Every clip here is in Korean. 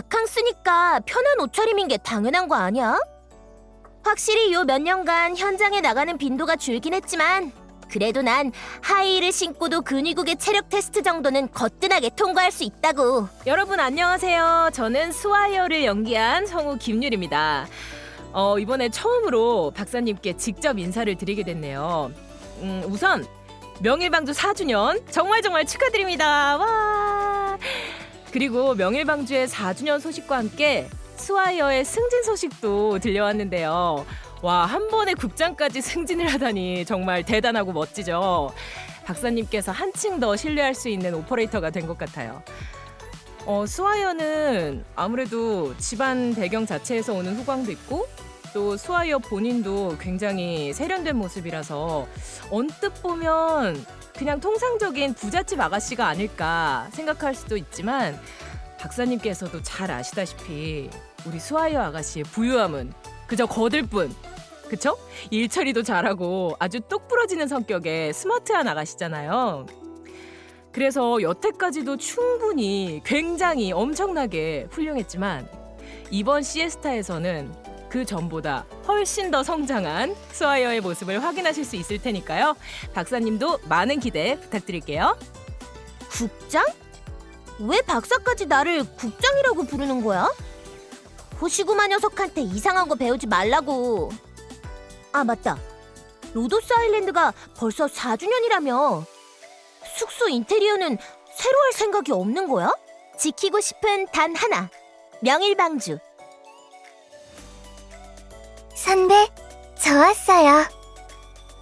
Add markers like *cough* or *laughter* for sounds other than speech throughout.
바캉스니까 편한 옷차림인 게 당연한 거 아니야? 확실히 요 몇 년간 현장에 나가는 빈도가 줄긴 했지만 그래도 난 하이힐을 신고도 근위국의 체력 테스트 정도는 거뜬하게 통과할 수 있다고. 여러분 안녕하세요. 저는 스와이어를 연기한 성우 김유리입니다. 어, 이번에 처음으로 박사님께 직접 인사를 드리게 됐네요. 음, 우선 명일방주 4주년 정말 정말 축하드립니다. 와. 그리고 명일방주의 4주년 소식과 함께 스와이어의 승진 소식도 들려왔는데요. 와, 한 번에 국장까지 승진을 하다니 정말 대단하고 멋지죠. 박사님께서 한층 더 신뢰할 수 있는 오퍼레이터가 된 것 같아요. 어, 스와이어는 아무래도 집안 배경 자체에서 오는 후광도 있고 또 스와이어 본인도 굉장히 세련된 모습이라서 언뜻 보면 그냥 통상적인 부잣집 아가씨가 아닐까 생각할 수도 있지만 박사님께서도 잘 아시다시피 우리 스와이어 아가씨의 부유함은 그저 거들 뿐 그쵸? 일처리도 잘하고 아주 똑 부러지는 성격의 스마트한 아가씨잖아요. 그래서 여태까지도 충분히 굉장히 엄청나게 훌륭했지만 이번 시에스타에서는 그 전보다 훨씬 더 성장한 스와이어의 모습을 확인하실 수 있을 테니까요. 박사님도 많은 기대 부탁드릴게요. 국장? 왜 박사까지 나를 국장이라고 부르는 거야? 호시구마 녀석한테 이상한 거 배우지 말라고. 아 맞다. 로도스 아일랜드가 벌써 4주년이라며. 숙소 인테리어는 새로 할 생각이 없는 거야? 지키고 싶은 단 하나. 명일방주. 선배, 저 왔어요.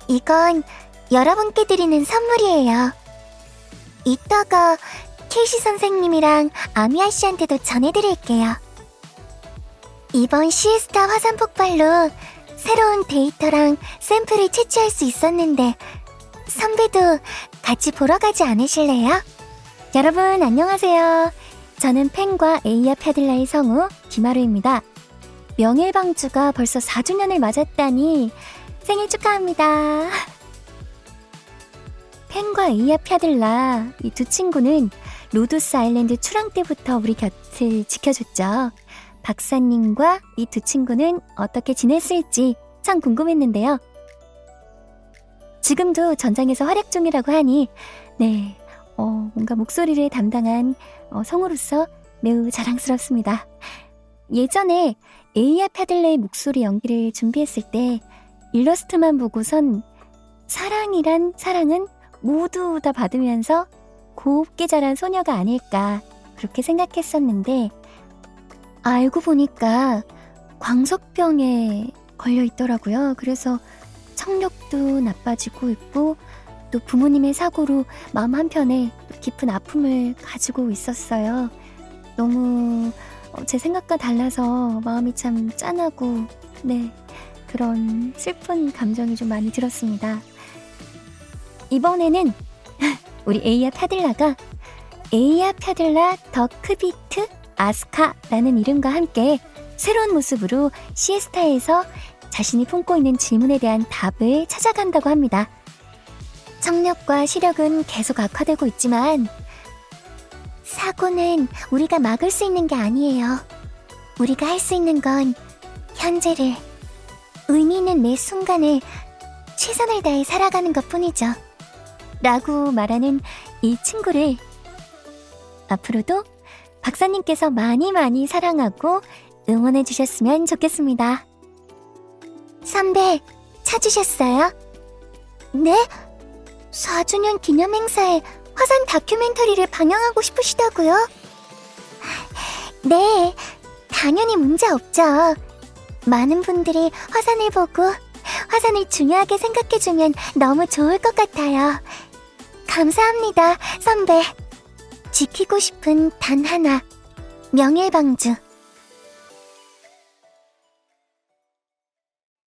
이건 여러분께 드리는 선물이에요. 이따가 케이시 선생님이랑 아미아 씨한테도 전해드릴게요. 이번 시에스타 화산 폭발로 새로운 데이터랑 샘플을 채취할 수 있었는데 선배도 같이 보러 가지 않으실래요? 여러분 안녕하세요. 저는 펜과 에이아 패들라의 성우 김하루입니다. 명예방주가 벌써 4주년을 맞았다니 생일 축하합니다. 펜과 에이아 패들라 이 두 친구는 로도스 아일랜드 출항 때부터 우리 곁을 지켜줬죠. 박사님과 이 두 친구는 어떻게 지냈을지 참 궁금했는데요. 지금도 전장에서 활약 중이라고 하니 네, 어, 뭔가 목소리를 담당한 어, 성우로서 매우 자랑스럽습니다. 예전에 에이아 패들레의 목소리 연기를 준비했을 때 일러스트만 보고선 사랑이란 사랑은 모두 다 받으면서 곱게 자란 소녀가 아닐까 그렇게 생각했었는데 알고 보니까 광석병에 걸려 있더라고요. 그래서 청력도 나빠지고 있고 또 부모님의 사고로 마음 한편에 깊은 아픔을 가지고 있었어요. 너무 어, 제 생각과 달라서 마음이 참 짠하고 네 그런 슬픈 감정이 좀 많이 들었습니다. 이번에는 *laughs* 우리 에이아 파들라가 에이아 파들라 더 크비트 아스카라는 이름과 함께 새로운 모습으로 시에스타에서 자신이 품고 있는 질문에 대한 답을 찾아간다고 합니다. 청력과 시력은 계속 악화되고 있지만 사고는 우리가 막을 수 있는 게 아니에요. 우리가 할 수 있는 건 현재를 의미 있는 매 순간을 최선을 다해 살아가는 것 뿐이죠. 라고 말하는 이 친구를 앞으로도 박사님께서 많이 많이 사랑하고 응원해 주셨으면 좋겠습니다. 선배, 찾으셨어요? 네? 4주년 기념 행사에 화산 다큐멘터리를 방영하고 싶으시다고요? 네, 당연히 문제 없죠. 많은 분들이 화산을 보고 화산을 중요하게 생각해주면 너무 좋을 것 같아요. 감사합니다, 선배. 지키고 싶은 단 하나, 명예방주.